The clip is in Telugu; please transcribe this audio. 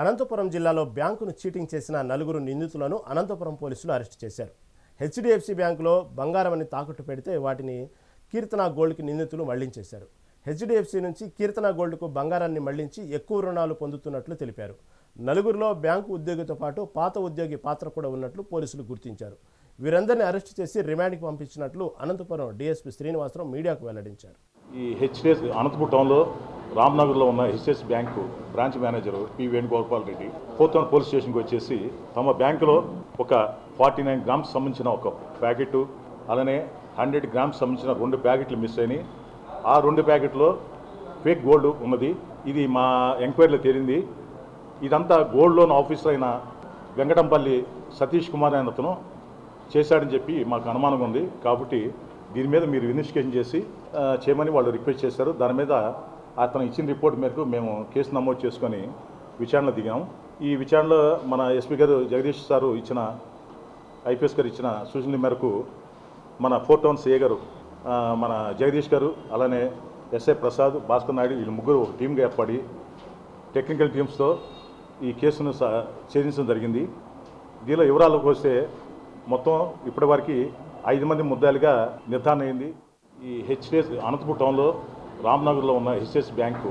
అనంతపురం జిల్లాలో బ్యాంకును చీటింగ్ చేసిన నలుగురు నిందితులను అనంతపురం పోలీసులు అరెస్ట్ చేశారు. హెచ్డిఎఫ్సి బ్యాంకులో బంగారమని తాకట్టు పెడితే వాటిని కీర్తన గోల్డ్కి నిందితులు మళ్ళించేశారు. హెచ్డిఎఫ్సి నుంచి కీర్తన గోల్డ్కు బంగారాన్ని మళ్ళించి ఎక్కువ రుణాలు పొందుతున్నట్లు తెలిపారు. నలుగురిలో బ్యాంకు ఉద్యోగితో పాటు పాత ఉద్యోగి పాత్ర కూడా ఉన్నట్లు పోలీసులు గుర్తించారు. వీరందరినీ అరెస్ట్ చేసి రిమాండ్కి పంపించినట్లు అనంతపురం డిఎస్పీ శ్రీనివాసరావు మీడియాకు వెల్లడించారు. ఈ హెచ్డిఎఫ్ అనంతపురం టౌన్లో రామ్నగర్లో ఉన్న HDFC bank branch manager P Venugopal Reddy fourth police స్టేషన్కి వచ్చేసి తమ బ్యాంకులో ఒక ఫార్టీ నైన్ గ్రామ్స్ సంబంధించిన ఒక ప్యాకెట్ అలానే హండ్రెడ్ గ్రామ్స్ సంబంధించిన రెండు ప్యాకెట్లు మిస్ అయినాయి. ఆ రెండు ప్యాకెట్లో ఫేక్ గోల్డ్ ఉన్నది. ఇది మా ఎంక్వైరీలో తేలింది. ఇదంతా గోల్డ్ లోన్ ఆఫీసర్ అయిన వెంకటంపల్లి సతీష్ కుమార్ అనే అతను చేశాడని చెప్పి మాకు అనుమానం ఉంది. కాబట్టి దీని మీద మీరు ఇన్వెస్టిగేషన్ చేసి చేయమని వాళ్ళు రిక్వెస్ట్ చేశారు. దాని మీద అతను ఇచ్చిన రిపోర్ట్ మేరకు మేము కేసు నమోదు చేసుకొని విచారణ దిగాం. ఈ విచారణలో మన ఎస్పీ గారు జగదీష్ సారు ఇచ్చిన ఐపీఎస్ గారు ఇచ్చిన సూచనల మేరకు మన ఫోర్ టౌన్ సిఏ గారు మన జగదీష్ గారు అలానే ఎస్ఐ ప్రసాద్ భాస్కర్ నాయుడు వీళ్ళు ముగ్గురు టీమ్గా ఏర్పడి టెక్నికల్ టీమ్స్తో ఈ కేసును ఛేదించడం జరిగింది. దీనిలో వివరాలకు వస్తే మొత్తం ఇప్పటివరకు ఐదు మంది ముద్దాయిలుగా నిర్ధారణ అయింది. ఈ హెచ్డిఎస్ అనంతపూర్ టౌన్లో రామ్నగర్లో ఉన్న హెచ్ఎస్ బ్యాంకు